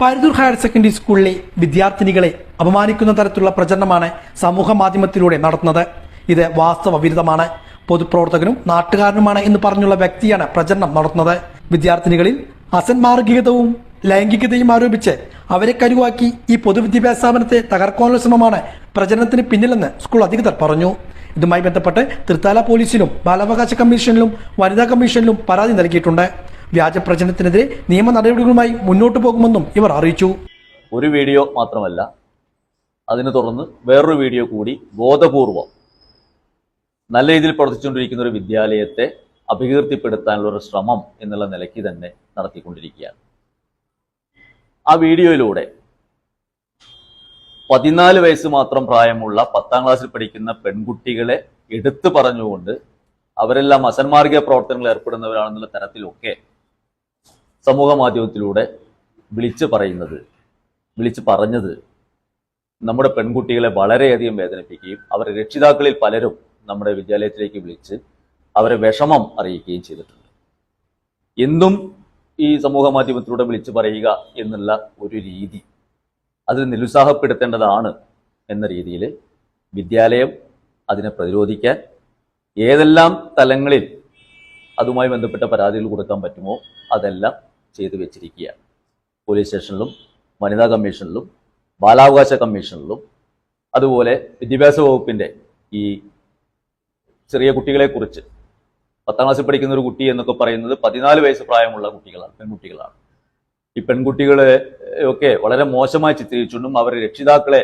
Paruthur higher secondary സ്കൂളിലെ വിദ്യാർത്ഥിനികളെ അപമാനിക്കുന്ന തരത്തിലുള്ള പ്രചരണമാണ് സമൂഹ മാധ്യമത്തിലൂടെ നടത്തുന്നത്. ഇത് വാസ്തവ വിരുദ്ധമാണ്. പൊതുപ്രവർത്തകനും നാട്ടുകാരനുമാണ് എന്ന് പറഞ്ഞുള്ള വ്യക്തിയാണ് പ്രചരണം നടത്തുന്നത്. വിദ്യാർത്ഥിനികളിൽ അസന്മാർഗികതവും ലൈംഗികതയും ആരോപിച്ച് അവരെ കരുവാക്കി ഈ പൊതുവിദ്യാഭ്യാസ സ്ഥാപനത്തെ തകർക്കാനുള്ള ശ്രമമാണ് പ്രചരണത്തിന് പിന്നിലെന്ന് സ്കൂൾ അധികൃതർ പറഞ്ഞു. ഇതുമായി ബന്ധപ്പെട്ട് തൃത്താല പോലീസിലും ബാലാവകാശ കമ്മീഷനിലും വനിതാ കമ്മീഷനിലും പരാതി നൽകിയിട്ടുണ്ട്. വ്യാജ പ്രചരണത്തിനെതിരെ നിയമ നടപടികളുമായി മുന്നോട്ടു പോകുമെന്നും ഇവർ അറിയിച്ചു. ഒരു വീഡിയോ മാത്രമല്ല അതിനെ തുടർന്ന് വേറൊരു വീഡിയോ കൂടി ബോധപൂർവം നല്ല രീതിയിൽ പ്രവർത്തിച്ചുകൊണ്ടിരിക്കുന്ന ഒരു വിദ്യാലയത്തെ അപകീർത്തിപ്പെടുത്താനുള്ള ഒരു ശ്രമം എന്നുള്ള നിലയ്ക്ക് തന്നെ നടത്തിക്കൊണ്ടിരിക്കുകയാണ്. ആ വീഡിയോയിലൂടെ പതിനാല് വയസ്സ് മാത്രം പ്രായമുള്ള പത്താം ക്ലാസ്സിൽ പഠിക്കുന്ന പെൺകുട്ടികളെ എടുത്തു പറഞ്ഞുകൊണ്ട് അവരെല്ലാം അസന്മാർഗിക പ്രവർത്തനങ്ങളിൽ ഏർപ്പെടുന്നവരാണെന്നുള്ള തരത്തിലൊക്കെ സമൂഹ മാധ്യമത്തിലൂടെ വിളിച്ചു പറയുന്നത് വിളിച്ചു പറഞ്ഞത് നമ്മുടെ പെൺകുട്ടികളെ വളരെയധികം വേദനിപ്പിക്കുകയും അവരുടെ രക്ഷിതാക്കളിൽ പലരും നമ്മുടെ വിദ്യാലയത്തിലേക്ക് വിളിച്ച് അവരെ വിഷമം അറിയിക്കുകയും ചെയ്തിട്ടുണ്ട്. എന്തും ഈ സമൂഹ മാധ്യമത്തിലൂടെ വിളിച്ചു പറയുക എന്നുള്ള ഒരു രീതി അത് നിരുത്സാഹപ്പെടുത്തേണ്ടതാണ് എന്ന രീതിയിൽ വിദ്യാലയം അതിനെ പ്രതിരോധിക്കാൻ ഏതെല്ലാം തലങ്ങളിൽ അതുമായി ബന്ധപ്പെട്ട പരാതികൾ കൊടുക്കാൻ പറ്റുമോ അതെല്ലാം ചെയ്തു വെച്ചിരിക്കുകയാണ്. പോലീസ് സ്റ്റേഷനിലും വനിതാ കമ്മീഷനിലും ബാലാവകാശ കമ്മീഷനിലും അതുപോലെ വിദ്യാഭ്യാസ വകുപ്പിന്റെ ഈ ചെറിയ കുട്ടികളെക്കുറിച്ച് പത്താം ക്ലാസ്സിൽ പഠിക്കുന്ന ഒരു കുട്ടി എന്നൊക്കെ പറയുന്നത് പതിനാല് വയസ്സ് പ്രായമുള്ള കുട്ടികളാണ് പെൺകുട്ടികളാണ്. ഈ പെൺകുട്ടികളെ ഒക്കെ വളരെ മോശമായി ചിത്രീകരിച്ചുകൊണ്ടും അവരുടെ രക്ഷിതാക്കളെ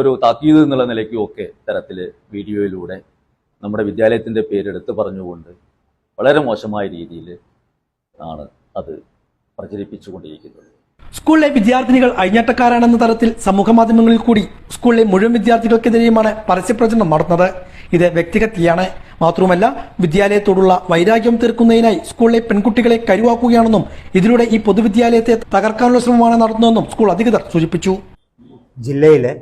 ഒരു താക്കീത് എന്നുള്ള നിലയ്ക്കും ഒക്കെ തരത്തിൽ വീഡിയോയിലൂടെ നമ്മുടെ വിദ്യാലയത്തിന്റെ പേരെടുത്ത് പറഞ്ഞുകൊണ്ട് വളരെ മോശമായ രീതിയിൽ ആണ് അത് പ്രചരിപ്പിച്ചുകൊണ്ടിരിക്കുന്നത്. സ്കൂളിലെ വിദ്യാർത്ഥിനികൾ അഴിഞ്ഞാട്ടക്കാരാണെന്ന തരത്തിൽ സമൂഹ മാധ്യമങ്ങളിൽ കൂടി സ്കൂളിലെ മുഴുവൻ വിദ്യാർത്ഥികൾക്കെതിരെയുമാണ് പരസ്യപ്രചരണം നടന്നത് ഇത് വ്യക്തിഗതിയാണ് മാത്രവുമല്ല വിദ്യാലയത്തോടുള്ള വൈരാഗ്യം തീർക്കുന്നതിനായി സ്കൂളിലെ പെൺകുട്ടികളെ കരുവാക്കുകയാണെന്നും ഇതിലൂടെ ഈ പൊതുവിദ്യാലയത്തെ തകർക്കാനുള്ള ശ്രമമാണ് നടത്തുന്നതെന്നും സ്കൂൾ അധികൃതർ സൂചിപ്പിച്ചു. ജില്ലയിലെ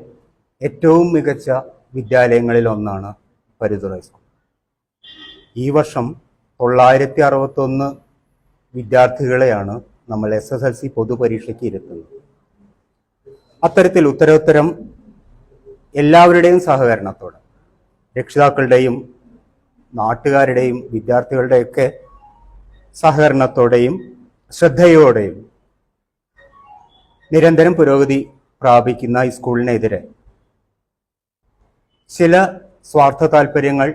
ഏറ്റവും മികച്ച വിദ്യാലയങ്ങളിൽ ഒന്നാണ് പരിതുറ സ്കൂൾ. ഈ വർഷം തൊള്ളായിരത്തി അറുപത്തൊന്ന് വിദ്യാർത്ഥികളെയാണ് നമ്മൾ എസ് എസ് എൽ സി പൊതുപരീക്ഷയ്ക്ക് ഇരുത്തുന്നത്. അത്തരത്തിൽ ഉത്തരോത്തരം എല്ലാവരുടെയും സഹകരണത്തോടെ രക്ഷിതാക്കളുടെയും നാട്ടുകാരുടെയും വിദ്യാർത്ഥികളുടെയൊക്കെ സഹകരണത്തോടെയും ശ്രദ്ധയോടെയും നിരന്തരം പുരോഗതി പ്രാപിക്കുന്ന ഈ സ്കൂളിനെതിരെ ചില സ്വാർത്ഥ താല്പര്യങ്ങൾ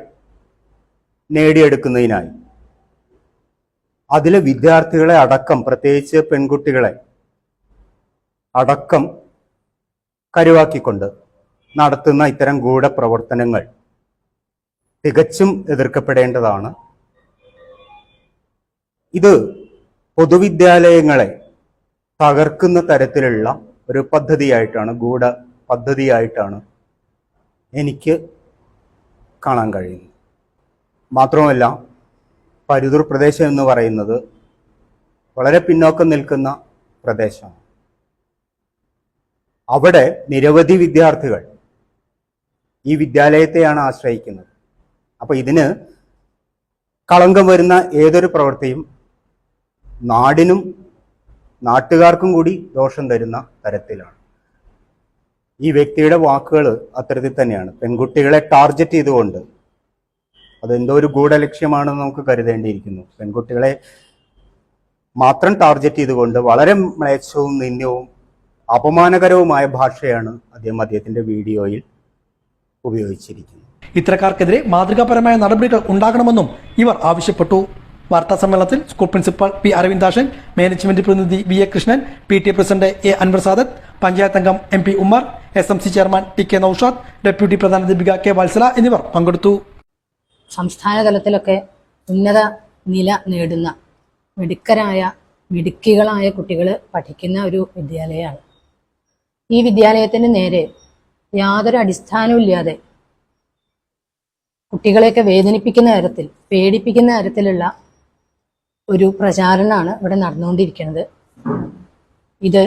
നേടിയെടുക്കുന്നതിനായി അതിലെ വിദ്യാർത്ഥികളെ അടക്കം പ്രത്യേകിച്ച് പെൺകുട്ടികളെ അടക്കം കരുവാക്കിക്കൊണ്ട് നടത്തുന്ന ഇത്തരം ഗൂഢപ്രവർത്തനങ്ങൾ തികച്ചും എതിർക്കപ്പെടേണ്ടതാണ്. ഇത് പൊതുവിദ്യാലയങ്ങളെ തകർക്കുന്ന തരത്തിലുള്ള ഒരു പദ്ധതിയായിട്ടാണ് ഗൂഢ പദ്ധതിയായിട്ടാണ് എനിക്ക് കാണാൻ കഴിയുന്നത്. മാത്രമല്ല പരുതൂർ പ്രദേശം എന്ന് പറയുന്നത് വളരെ പിന്നോക്കം നിൽക്കുന്ന പ്രദേശമാണ്. അവിടെ നിരവധി വിദ്യാർത്ഥികൾ ഈ വിദ്യാലയത്തെയാണ് ആശ്രയിക്കുന്നത്. അപ്പോൾ ഇതിന് കളങ്കം വരുന്ന ഏതൊരു പ്രവൃത്തിയും നാടിനും നാട്ടുകാർക്കും കൂടി ദോഷം തരുന്ന തരത്തിലാണ്. ഈ വ്യക്തിയുടെ വാക്കുകൾ അത്തരത്തിൽ തന്നെയാണ്. പെൺകുട്ടികളെ ടാർഗറ്റ് ചെയ്തുകൊണ്ട് അതെന്തോ ഒരു ഗൂഢലക്ഷ്യമാണെന്ന് നമുക്ക് കരുതേണ്ടിയിരിക്കുന്നു. പെൺകുട്ടികളെ മാത്രം ടാർഗറ്റ് ചെയ്തുകൊണ്ട് വളരെ മ്ലേച്ഛവും നിന്ദ്യവും അപമാനകരവുമായ ഭാഷയാണ് അദ്ദേഹം അദ്ദേഹത്തിന്റെ വീഡിയോയിൽ ഉപയോഗിച്ചിരിക്കുന്നത്. ഇത്തരക്കാർക്കെതിരെ മാതൃകാപരമായ നടപടികൾ ഉണ്ടാകണമെന്നും ഇവർ ആവശ്യപ്പെട്ടു. വാർത്താ സമ്മേളനത്തിൽ school principal P Aravindashan management പ്രതിനിധി V A Krishnan P T president A Anwar Sadath panchayat അംഗം M P Ummer S M C chairman T K Noushad deputy പ്രധാനാധ്യാപിക K Vatsala എന്നിവർ പങ്കെടുത്തു. സംസ്ഥാന തലത്തിലൊക്കെ ഉന്നത നില നേടുന്ന മിടുക്കരായ മിടുക്കികളായ കുട്ടികൾ പഠിക്കുന്ന ഒരു വിദ്യാലയമാണ്. ഈ വിദ്യാലയത്തിന് നേരെ യാതൊരു അടിസ്ഥാനവും ഇല്ലാതെ കുട്ടികളെയൊക്കെ വേദനിപ്പിക്കുന്ന തരത്തിൽ പേടിപ്പിക്കുന്ന തരത്തിലുള്ള ഒരു പ്രചാരണമാണ് ഇവിടെ നടന്നുകൊണ്ടിരിക്കുന്നത്. ഇത്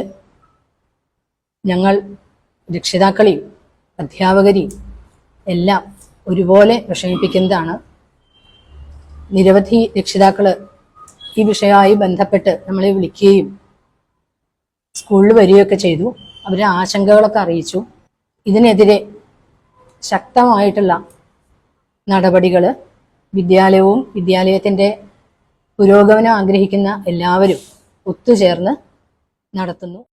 ഞങ്ങൾ രക്ഷിതാക്കളെയും അധ്യാപകരെയും എല്ലാം ഒരുപോലെ വിഷമിപ്പിക്കുന്നതാണ്. നിരവധി രക്ഷിതാക്കൾ ഈ വിഷയമായി ബന്ധപ്പെട്ട് നമ്മളെ വിളിക്കുകയും സ്കൂളിൽ വരികയൊക്കെ ചെയ്തു. അവരെ ആശങ്കകളൊക്കെ അറിയിച്ചു. ഇതിനെതിരെ ശക്തമായിട്ടുള്ള നടപടികൾ വിദ്യാലയവും വിദ്യാലയത്തിന്റെ പുരോഗമനം ആഗ്രഹിക്കുന്ന എല്ലാവരും ഒത്തുചേർന്ന് നടത്തുന്നു.